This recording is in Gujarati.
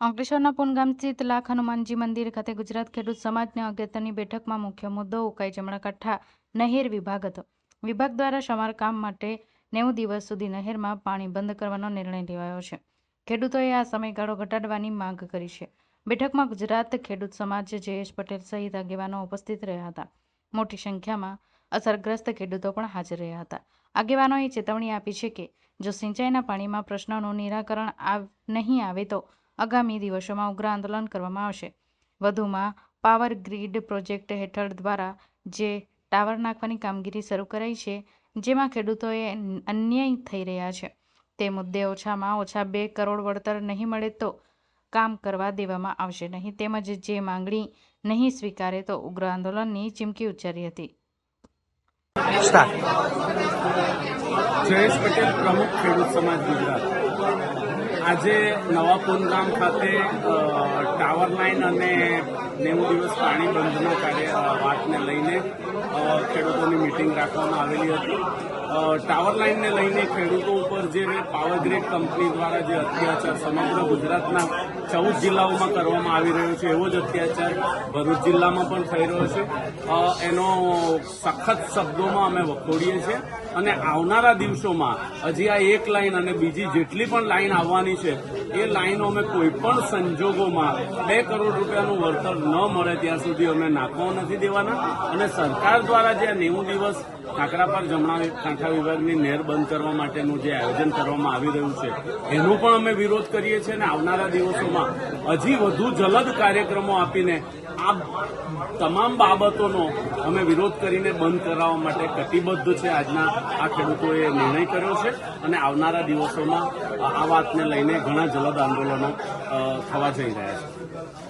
અંકલેશ્વરના પુનગામ સ્થિત લાખ હનુમાનજી મંદિર ખાતે ગુજરાત ખેડૂત સમાજની અગત્યની બેઠકમાં મુખ્ય મુદ્દો ઉકાઈ જમણાકાંઠા નહેર વિભાગ હતો. વિભાગ દ્વારા સમારકામ માટે નેવું દિવસ સુધી નહેરમાં પાણી બંધ કરવાનો નિર્ણય લેવાયો છે. ખેડૂતોએ આ સમયગાળો ઘટાડવાની માંગ કરી છે. બેઠકમાં ગુજરાત ખેડૂત સમાજ જયેશ પટેલ સહિત આગેવાનો ઉપસ્થિત રહ્યા હતા. મોટી સંખ્યામાં અસરગ્રસ્ત ખેડૂતો પણ હાજર રહ્યા હતા. આગેવાનોએ ચેતવણી આપી છે કે, જો સિંચાઈના પાણીમાં પ્રશ્નોનું નિરાકરણ આવ, નહીં આવે તો આગામી દિવસોમાં ઉગ્ર આંદોલન કરવામાં આવશે. વધુમાં પાવર ગ્રીડ પ્રોજેક્ટ હેઠળ દ્વારા જે ટાવર નાખવાની કામગીરી શરૂ કરાઈ છે જેમાં ખેડૂતોએ અન્યાય થઈ રહ્યા છે. તે મુદ્દે ઓછામાં ઓછા બે કરોડ વળતર નહીં મળે તો કામ કરવા દેવામાં આવશે નહીં. તેમજ જે માંગણી નહીં સ્વીકારે તો ઉગ્ર આંદોલનની ચીમકી ઉચ્ચારી હતી. જયેશ પટેલ પ્રમુખ ખેડૂત સમાજ ગુજરાત. આજે નવા પુનગામ ખાતે ટાવર લાઇન અને નેવું દિવસ પાણી બંધના કાર્ય વાતને લઈને ખેડૂતોની મિટિંગ રાખવામાં આવેલી હતી. ટાવર લાઇનને લઈને ખેડૂતો ઉપર જે પાવર ગ્રીડ કંપની દ્વારા જે અત્યાચાર સમગ્ર ગુજરાતના ચૌદ જિલ્લાઓમાં કરવામાં આવી રહ્યો છે, એવો જ અત્યાચાર ભરૂચ જિલ્લામાં પણ થઈ રહ્યો છે. એનો સખત શબ્દોમાં અમે વખોડીએ છીએ. અને આવનારા દિવસોમાં હજી આ એક લાઈન અને બીજી જેટલી પણ લાઇન આવવાની છે, એ લાઈનો અમે કોઈ પણ સંજોગોમાં બે કરોડ રૂપિયાનું વળતર ન મળે ત્યાં સુધી અમે નાખવા નથી દેવાના. અને સરકાર દ્વારા જે નેવું દિવસ કાંકરાપાર જમણા કાંઠા વિભાગની નહેર બંધ કરવા માટેનું જે આયોજન કરવામાં આવી રહ્યું છે, એનો પણ અમે વિરોધ કરીએ છીએ અને આવનારા દિવસોમાં હજી વધુ જલદ કાર્યક્રમો આપીને આ તમામ બાબતોનો અમે વિરોધ કરીને બંધ કરાવવા માટે કટિબદ્ધ છે આજના આ ખેડૂતોએ નિર્ણય કર્યો છે અને આવનારા દિવસોમાં આ વાતને લઈને ઘણા જલદ આંદોલનો થવા જઈ રહ્યા છે.